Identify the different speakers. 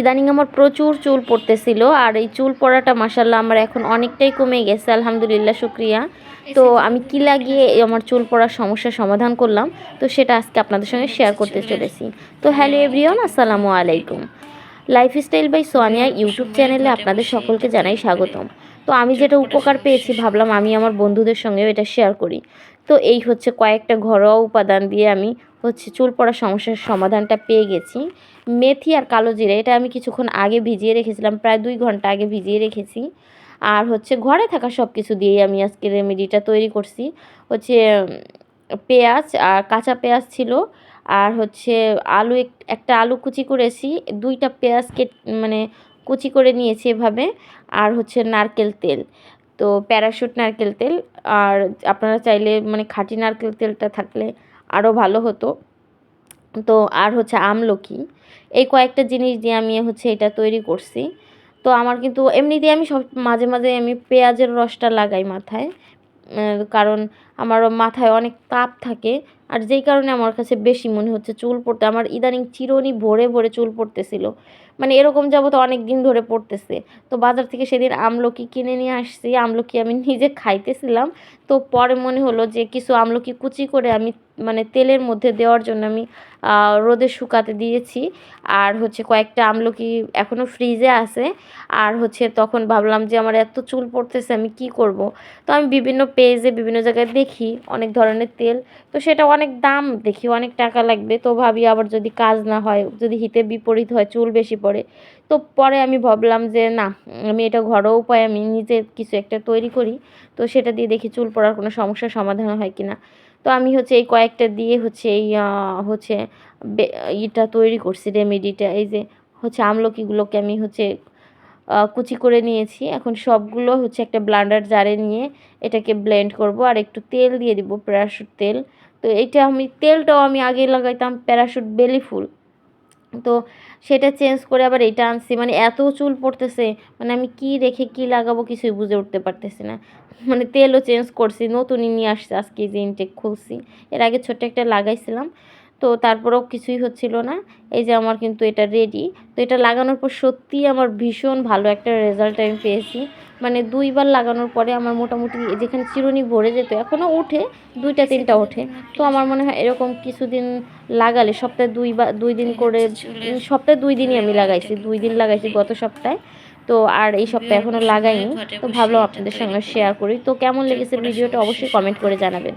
Speaker 1: ইদানিং আমার প্রচুর চুল পড়তেছিল আর এই চুল পড়াটা মাসাল্লাহ আমার এখন অনেকটাই কমে গেছে, আলহামদুলিল্লাহ, শুক্রিয়া। তো আমি কি লাগিয়ে আমার চুল পড়ার সমস্যার সমাধান করলাম? তো সেটা আজকে আপনাদের সঙ্গে শেয়ার করতে চলেছি। তো হ্যালো এভরিওয়ান আসসালামু আলাইকুম। লাইফস্টাইল বাই সোয়ানিয়া ইউটিউব চ্যানেলে আপনাদের সকলকে জানাই স্বাগতম। তো আমি যেটা উপকার পেয়েছি ভাবলাম আমি আমার বন্ধুদের সঙ্গেও এটা শেয়ার করি। তো এই হচ্ছে কয়েকটা ঘরোয়া উপাদান দিয়ে আমি হচ্ছে চুল পড়া সমস্যার সমাধানটা পেয়ে গেছি। মেথি আর কালো জিরা এটা আমি কিছুক্ষণ আগে ভিজিয়ে রেখেছিলাম প্রায় দুই ঘণ্টা আগে ভিজিয়ে রেখেছি। আর হচ্ছে ঘরে থাকা সব কিছু দিয়েই আমি আজকে রেমেডিটা তৈরি করছি। হচ্ছে পেঁয়াজ আর কাঁচা পেঁয়াজ ছিল। আর হচ্ছে আলু এক- একটা আলু কুচি করেছি। দুইটা পেঁয়াজ কেট মানে কুচি করে নিয়েছি এভাবে। আর হচ্ছে নারকেল তেল। তো প্যারাশুট নারকেল তেল। আর আপনারা চাইলে মানে খাঁটি নারকেল তেলটা থাকলে আরও ভালো হতো। তো আর হচ্ছে আমলকি। এই কয়েকটা জিনিস দিয়ে আমি হচ্ছে এটা তৈরি করছি। তো আমার কিন্তু এমনিতেই আমি সব মাঝে মাঝে আমি পেঁয়াজের রসটা লাগাই মাথায়। কারণ আমার মাথায় অনেক তাপ থাকে। আর যেই কারণে আমার কাছে বেশি মনে হচ্ছে চুল পড়তে। আমার ইদানিং চিরনি ভরে ভরে চুল পড়তেছিল। মানে এরকম যাবত অনেক দিন ধরে পড়তেছে। তো বাজার থেকে সেদিন আমলকি কিনে নিয়ে আসছি। আমলকি আমি নিজে খাইতেছিলাম। তো পরে মনে হলো যে কিছু আমলকি কুচি করে আমি মানে তেলের মধ্যে দেওয়ার জন্য আমি রোদে শুকাতে দিয়েছি। আর হচ্ছে কয়েকটা আমলকি এখনও ফ্রিজে আছে। আর হচ্ছে তখন ভাবলাম যে আমার এত চুল পড়তেছে, আমি কি করব? তো আমি বিভিন্ন পেজে বিভিন্ন জায়গায় দেখি অনেক ধরনের তেল। তো সেটা অনেক দাম দেখি, অনেক টাকা লাগবে। তো ভাবি আবার যদি কাজ না হয়, যদি হিতে বিপরীত হয়, চুল বেশি পড়ে। তো পরে আমি ভাবলাম যে, না, আমি এটা ঘরোয়া উপায় আমি নিজে কিছু একটা তৈরি করি। তো সেটা দিয়ে দেখি চুল পড়ার কোনো সমস্যার সমাধান হয় কিনা তো আমি হচ্ছে এই কয়েকটা দিয়ে হচ্ছে এই হচ্ছে ইটা তৈরি করছি রেমেডিটা এই যে হচ্ছে আমলকিগুলোকে আমি হচ্ছে কুচি করে নিয়েছি। এখন সবগুলো হচ্ছে একটা ব্লান্ডার জারে নিয়ে এটাকে ব্লেন্ড করব। আর একটু তেল দিয়ে দিব প্যারাশুট তেল। তো এটা আমি, তেলটাও আমি আগে লাগাইতাম প্যারাশুট বেলি ফুল। তো সেটা চেঞ্জ করে আবার এটা আনছি। মানে এত চুল পড়তেছে মানে আমি কি রেখে কি লাগাবো কিছুই বুঝে উঠতে পারতেছি না। মানে তেলও চেঞ্জ করছি, নতুনই নিয়ে আসছে আজকে যে ইনটেক খুলছি। এর আগে ছোট্ট একটা লাগাইছিলাম। তো তারপরেও কিছুই হচ্ছিল না। এই যে আমার কিন্তু এটা রেডি তো এটা লাগানোর পর সত্যিই আমার ভীষণ ভালো একটা রেজাল্ট আমি পেয়েছি। মানে দুইবার লাগানোর পরে আমার মোটামুটি যেখানে চিরুনি ভরে যেত এখনও ওঠে দুইটা তিনটা ওঠে। তো আমার মনে হয় এরকম কিছুদিন লাগালে সপ্তাহে দুই বা দুই দিন করে সপ্তাহে দুই দিনই আমি লাগাইছি দুই দিন লাগাইছি গত সপ্তাহে। তো আর এই সপ্তাহে এখনও লাগাইনি। তো ভাবলাম আপনাদের সঙ্গে শেয়ার করি। তো কেমন লেগেছে ভিডিওটা অবশ্যই কমেন্ট করে জানাবেন।